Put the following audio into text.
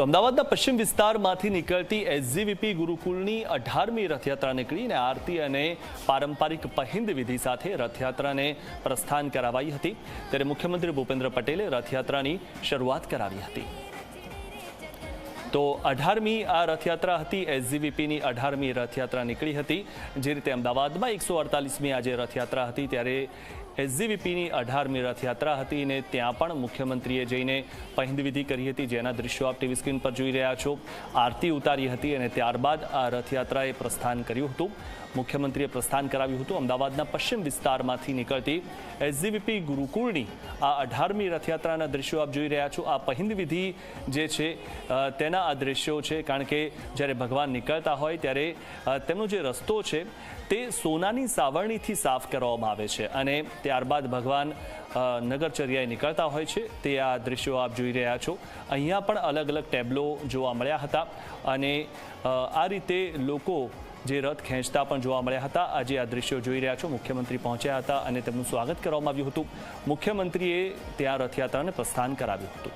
તો અમદાવાદના પશ્ચિમ વિસ્તારમાંથી નીકળતી એસજીવીપી ગુરુકુળની અઢારમી રથયાત્રા નીકળીને આરતી અને પારંપરિક પહિંદ વિધિ સાથે રથયાત્રાને પ્રસ્થાન કરાવાઈ હતી. ત્યારે મુખ્યમંત્રી ભૂપેન્દ્ર પટેલે રથયાત્રાની શરૂઆત કરાવી હતી. તો અઢારમી આ રથયાત્રા હતી. એસજીવીપીની અઢારમી રથયાત્રા નીકળી હતી. જે રીતે અમદાવાદમાં એકસો અડતાલીસમી આજે રથયાત્રા હતી, ત્યારે એસજીવીપીની અઢારમી રથયાત્રા હતી ને ત્યાં પણ મુખ્યમંત્રીએ જઈને પહિંદવિધિ કરી હતી, જેના દ્રશ્યો આપ ટીવી સ્ક્રીન પર જોઈ રહ્યા છો. આરતી ઉતારી હતી અને ત્યારબાદ આ રથયાત્રાએ પ્રસ્થાન કર્યું હતું. મુખ્યમંત્રીએ પ્રસ્થાન કરાવ્યું હતું. અમદાવાદના પશ્ચિમ વિસ્તારમાંથી નીકળતી એસજીવીપી ગુરુકુળની આ અઢારમી રથયાત્રાના દ્રશ્યો આપ જોઈ રહ્યા છો. આ પહિંદ વિધિ જે છે તેના આ દ્રશ્યો છે, કારણ કે જ્યારે ભગવાન નીકળતા હોય ત્યારે તેમનો જે રસ્તો છે તે સોનાની સાવરણીથી સાફ કરવામાં આવે છે. અને ત્યારબાદ ભગવાન નગરચર્યાએ નીકળતા હોય છે. તે આ દ્રશ્યો આપ જોઈ રહ્યા છો. અહીંયા પણ અલગ અલગ ટેબલો જોવા મળ્યા હતા અને આ રીતે લોકો જે રથ ખેંચતા પણ જોવા મળ્યા હતા. આજે આ દ્રશ્યો જોઈ રહ્યા છો. મુખ્યમંત્રી પહોંચ્યા હતા અને તેમનું સ્વાગત કરવામાં આવ્યું હતું. મુખ્યમંત્રીએ ત્યાં રથયાત્રાને પ્રસ્થાન કરાવ્યું હતું.